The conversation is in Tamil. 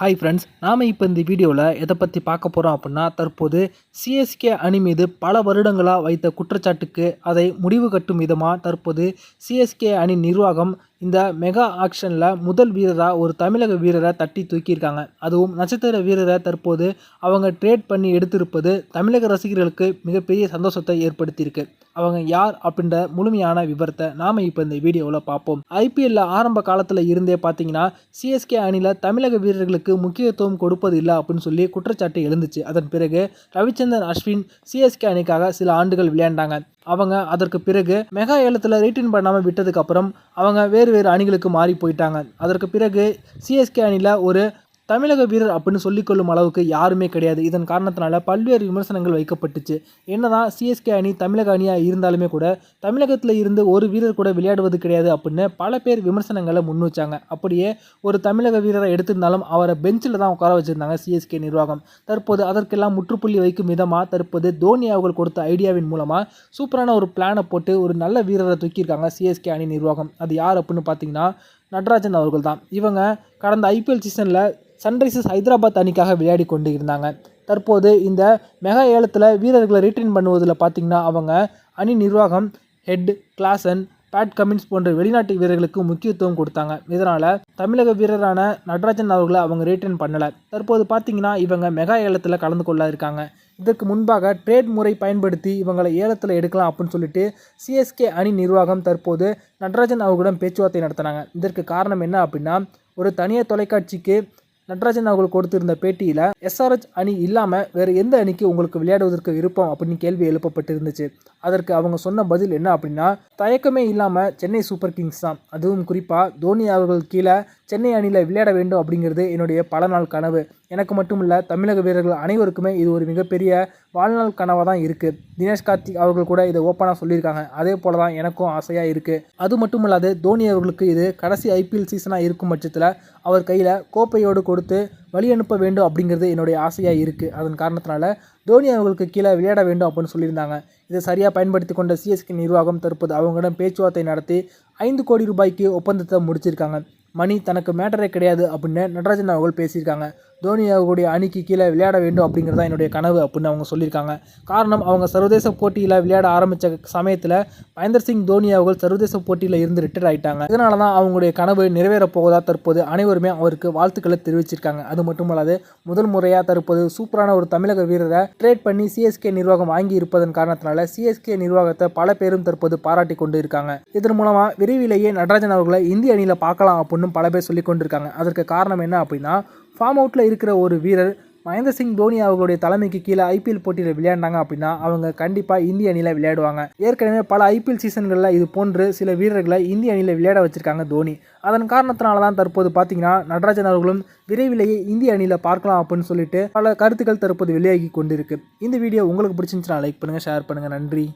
ஹாய் ஃப்ரெண்ட்ஸ் நாம் இப்போ இந்த வீடியோவில் எதை பற்றி பார்க்க போகிறோம் அப்படின்னா தற்போது சிஎஸ்கே அணி மீது பல வருடங்களாக வைத்த குற்றச்சாட்டுக்கு அதை முடிவு கட்டும் விதமாக தற்போது சிஎஸ்கே அணி நிர்வாகம் இந்த மெகா ஆக்ஷனில் முதல் வீரராக ஒரு தமிழக வீரரை தட்டி தூக்கியிருக்காங்க. அதுவும் நட்சத்திர வீரரை தற்போது அவங்க ட்ரேட் பண்ணி எடுத்திருப்பது தமிழக ரசிகர்களுக்கு மிகப்பெரிய சந்தோஷத்தை ஏற்படுத்தியிருக்கு. அவங்க யார் அப்படின்ற முழுமையான விவரத்தை நாம் இப்போ இந்த வீடியோவில் பார்ப்போம். ஐபிஎல்ல ஆரம்ப காலத்தில் இருந்தே பார்த்தீங்கன்னா சிஎஸ்கே அணியில் தமிழக வீரர்களுக்கு முக்கியத்துவம் கொடுப்பது இல்லை அப்படின்னு சொல்லி குற்றச்சாட்டு எழுந்துச்சு. அதன் பிறகு ரவிச்சந்திரன் அஸ்வின் சிஎஸ்கே அணிக்காக சில ஆண்டுகள் விளையாண்டாங்க. அவங்க அதற்கு பிறகு மெகா ஏலத்தில் ரீட்டைன் பண்ணாமல் விட்டதுக்கப்புறம் அவங்க வேறு வேறு அணிகளுக்கு மாறி போயிட்டாங்க. அதற்கு பிறகு சிஎஸ்கே அணியில் ஒரு தமிழக வீரர் அப்படின்னு சொல்லிக்கொள்ளும் அளவுக்கு யாருமே கிடையாது. இதன் காரணத்தினால பல்வேறு விமர்சனங்கள் வைக்கப்பட்டுச்சு. என்னதான் சிஎஸ்கே அணி தமிழக அணியாக இருந்தாலுமே கூட தமிழகத்தில் இருந்து ஒரு வீரர் கூட விளையாடுவது கிடையாது அப்படின்னு பல பேர் விமர்சனங்களை முன் வச்சாங்க. அப்படியே ஒரு தமிழக வீரரை எடுத்திருந்தாலும் அவரை பெஞ்சில் தான் உட்கார வச்சுருந்தாங்க சிஎஸ்கே நிர்வாகம். தற்போது அதற்கெல்லாம் முற்றுப்புள்ளி வைக்கும் விதமாக தற்போது தோனி அவர்கள் கொடுத்த ஐடியாவின் மூலமாக சூப்பரான ஒரு பிளானை போட்டு ஒரு நல்ல வீரரை தூக்கியிருக்காங்க சிஎஸ்கே அணி நிர்வாகம். அது யார் அப்படின்னு பார்த்தீங்கன்னா நட்ராஜன் அவர்கள் தான் இவங்க கடந்த ஐபிஎல் சீசனில் சன்ரைசர்ஸ் ஹைதராபாத் அணிக்காக விளையாடி கொண்டு இருந்தாங்க. தற்போது இந்த மெகா ஏலத்தில் வீரர்களை ரீட்டைன் பண்ணுவதில் பார்த்திங்கன்னா அவங்க அணி நிர்வாகம் ஹெட் கிளாசன் பேட் கமின்ஸ் போன்ற வெளிநாட்டு வீரர்களுக்கு முக்கியத்துவம் கொடுத்தாங்க. இதனால் தமிழக வீரரான நடராஜன் அவர்களை அவங்க ரீட்டைன் பண்ணலை. தற்போது பார்த்தீங்கன்னா இவங்க மெகா ஏலத்தில் கலந்து கொள்ள இருக்காங்க இதற்கு முன்பாக ட்ரேட் முறை பயன்படுத்தி இவங்களை ஏலத்தில் எடுக்கலாம் அப்படின்னு சொல்லிட்டு சிஎஸ்கே அணி நிர்வாகம் தற்போது நடராஜன் அவர்களிடம் பேச்சுவார்த்தை நடத்தினாங்க. இதற்கு காரணம் என்ன அப்படின்னா ஒரு தனியார் தொலைக்காட்சிக்கு நட்ராஜன் அவர்கள் கொடுத்திருந்த பேட்டியில் எஸ்ஆர்எச் அணி இல்லாமல் வேறு எந்த அணிக்கு உங்களுக்கு விளையாடுவதற்கு விருப்பம் அப்படின்னு கேள்வி எழுப்பப்பட்டிருந்துச்சு. அதற்கு அவங்க சொன்ன பதில் என்ன அப்படின்னா தயக்கமே இல்லாமல் சென்னை சூப்பர் கிங்ஸ் தான். அதுவும் குறிப்பாக தோனி அவர்கள் கீழே சென்னை அணியில் விளையாட வேண்டும் அப்படிங்கிறது என்னுடைய பல நாள் கனவு. எனக்கு மட்டும் இல்லை தமிழக வீரர்கள் அனைவருக்குமே இது ஒரு மிகப்பெரிய வாழ்நாள் கனவாக தான் இருக்குது தினேஷ் கார்த்திக் அவர்கள் கூட இதை ஓப்பனாக சொல்லியிருக்காங்க. அதே போல் தான் எனக்கும் ஆசையாக இருக்குது அது மட்டும் இல்லாது தோனி அவர்களுக்கு இது கடைசி ஐபிஎல் சீசனாக இருக்கும் பட்சத்தில் அவர் கையில் கோப்பையோடு கொடுத்து வழி அனுப்ப வேண்டும் அப்படிங்கிறது என்னுடைய ஆசையாக இருக்குது அதன் காரணத்தினால தோனி அவர்களுக்கு கீழே விளையாட வேண்டும் அப்படின்னு சொல்லியிருந்தாங்க. இதை சரியாக பயன்படுத்தி கொண்ட சிஎஸ்கே நிர்வாகம் தற்போது அவங்களிடம் பேச்சுவார்த்தை நடத்தி ஐந்து கோடி ரூபாய்க்கு ஒப்பந்தத்தை முடிச்சிருக்காங்க. மணி தனக்கு மேட்டரே கிடையாது அப்படின்னு நடராஜன் அவர்கள் பேசியிருக்காங்க. தோனி அணிக்கு கீழே விளையாட வேண்டும் அப்படிங்கிறது தான் என்னுடைய கனவு அப்படின்னு அவங்க சொல்லியிருக்காங்க. காரணம் அவங்க சர்வதேச போட்டியில் விளையாட ஆரம்பித்த சமயத்தில் மகேந்திர சிங் தோனி அவர்கள் சர்வதேச போட்டியில் இருந்து ரிட்டையர் ஆகிட்டாங்க இதனால தான் அவங்களுடைய கனவு நிறைவேறப்போவதா தற்போது அனைவருமே அவருக்கு வாழ்த்துக்களை தெரிவிச்சிருக்காங்க. அது மட்டுமல்லாது முதல் முறையாக தற்போது சூப்பரான ஒரு தமிழக வீரரை ட்ரேட் பண்ணி சிஎஸ்கே நிர்வாகம் வாங்கி இருப்பதன் காரணத்தினால சிஎஸ்கே நிர்வாகத்தை பல பேரும் தற்போது பாராட்டி கொண்டு இருக்காங்க. இதன் மூலமாக விரைவிலேயே நடராஜன் அவர்களை இந்திய அணியில் பார்க்கலாம் அப்படின்னு பல பேர் சொல்லி கொண்டிருக்காங்க அதற்கு காரணம் என்ன அப்படின்னா ஃபார்ம் அவுட்டில் இருக்கிற ஒரு வீரர் மகேந்திர சிங் தோனி அவர்களுடைய தலைமைக்கு கீழே ஐபிஎல் போட்டியில் விளையாண்டாங்க அப்படின்னா அவங்க கண்டிப்பாக இந்திய அணியில் விளையாடுவாங்க. ஏற்கனவே பல ஐபிஎல் சீசன்களில் இது போன்று சில வீரர்களை இந்திய அணியில் விளையாட வச்சிருக்காங்க தோனி. அதன் காரணத்தினால தான் தற்போது பார்த்தீங்கன்னா நடராஜன் அவர்களும் விரைவிலேயே இந்திய அணியில் பார்க்கலாம் அப்படின்னு சொல்லிட்டு பல கருத்துக்கள் தற்போது வெளியாகி கொண்டிருக்கு. இந்த வீடியோ உங்களுக்கு பிடிச்சிருந்துச்சுன்னா லைக் பண்ணுங்கள் ஷேர் பண்ணுங்கள் நன்றி.